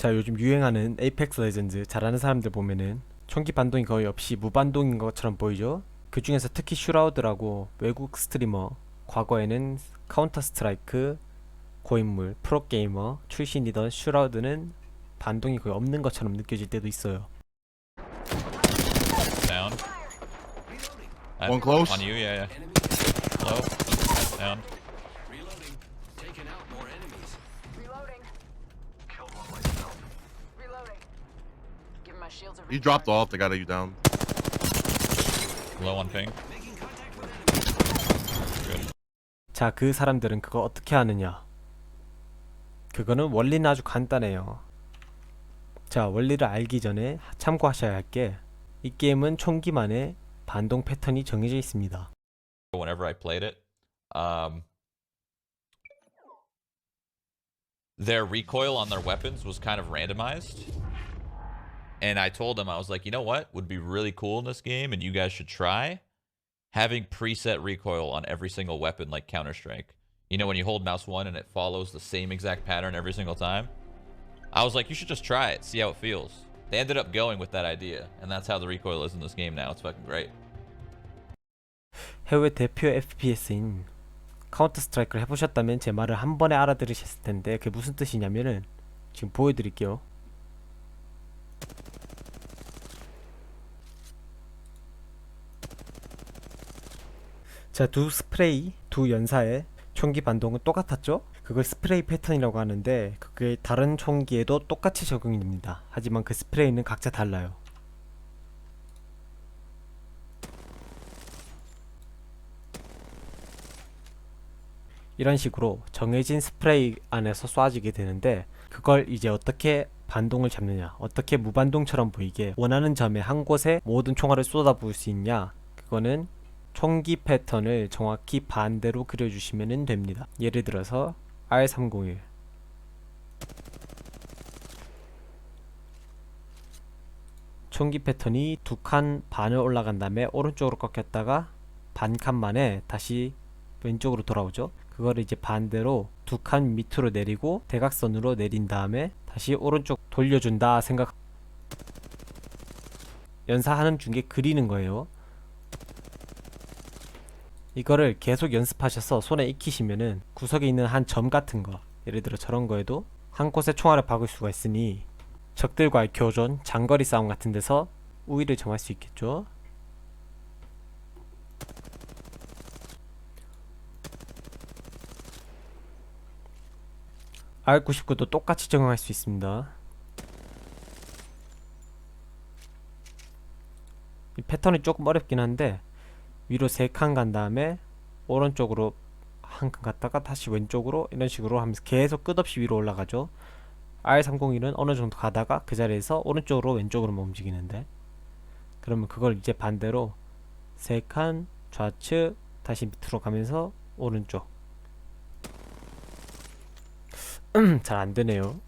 자 요즘 유행하는 에이펙스 레전드 잘하는 사람들 보면은 총기 반동이 거의 없이 무반동인 것처럼 보이죠? 그 중에서 특히 슈라우드라고 외국 스트리머 과거에는 카운터 스트라이크 고인물 프로게이머 출신이던 슈라우드는 반동이 거의 없는 것처럼 느껴질 때도 있어요 Down. One close. On you, yeah, yeah. Low. Down. Reloading. He dropped off. They got you down. Low on ping. Good. 자그 사람들은 그거 어떻게 하느냐 그거는 원리는 아주 간단해요 자 원리를 알기 전에 참고하셔야 할 게 이 게임은 총기만의 반동 패턴이 정해져 있습니다 Whenever I played it, um, their recoil on their weapons was kind of randomized. And I told them, I was like, you know what would be really cool in this game, and you guys should try having preset recoil on every single weapon, like Counter Strike. You know, when you hold mouse one and it follows the same exact pattern every single time. I was like, you should just try it, see how it feels. They ended up going with that idea, and that's how the recoil is in this game now. It's fucking great. 해외 대표 FPS인 카운터 스트라이크를 해보셨다면 제 말을 한 번에 알아들으셨을 텐데 그게 무슨 뜻이냐면은 지금 보여드릴게요. 자, 두 스프레이, 두 연사의 총기 반동은 똑같았죠? 그걸 스프레이 패턴이라고 하는데 그게 다른 총기에도 똑같이 적용이 됩니다. 하지만 그 스프레이는 각자 달라요. 이런 식으로 정해진 스프레이 안에서 쏴지게 되는데 그걸 이제 어떻게 반동을 잡느냐 어떻게 무반동처럼 보이게 원하는 점에 한 곳에 모든 총알을 쏟아부을 수 있냐 그거는 총기 패턴을 정확히 반대로 그려주시면 됩니다 예를 들어서 R301 총기 패턴이 두 칸 반을 올라간 다음에 오른쪽으로 꺾였다가 반 칸 만에 다시 왼쪽으로 돌아오죠. 그거를 이제 반대로 두 칸 밑으로 내리고 대각선으로 내린 다음에 다시 오른쪽 돌려준다 생각. 연사하는 중에 그리는 거예요. 이거를 계속 연습하셔서 손에 익히시면은 구석에 있는 한 점 같은 거, 예를 들어 저런 거에도 한 곳에 총알을 박을 수가 있으니 적들과의 교전, 장거리 싸움 같은 데서 우위를 점할 수 있겠죠. R99도 똑같이 적용할 수 있습니다. 이 패턴이 조금 어렵긴 한데 위로 세칸간 다음에 오른쪽으로 한 칸 갔다가 다시 왼쪽으로 이런 식으로 하면서 계속 끝없이 위로 올라가죠. R301은 어느 정도 가다가 그 자리에서 오른쪽으로 왼쪽으로만 움직이는데 그러면 그걸 이제 반대로 세칸 좌측 다시 밑으로 가면서 오른쪽 잘 안되네요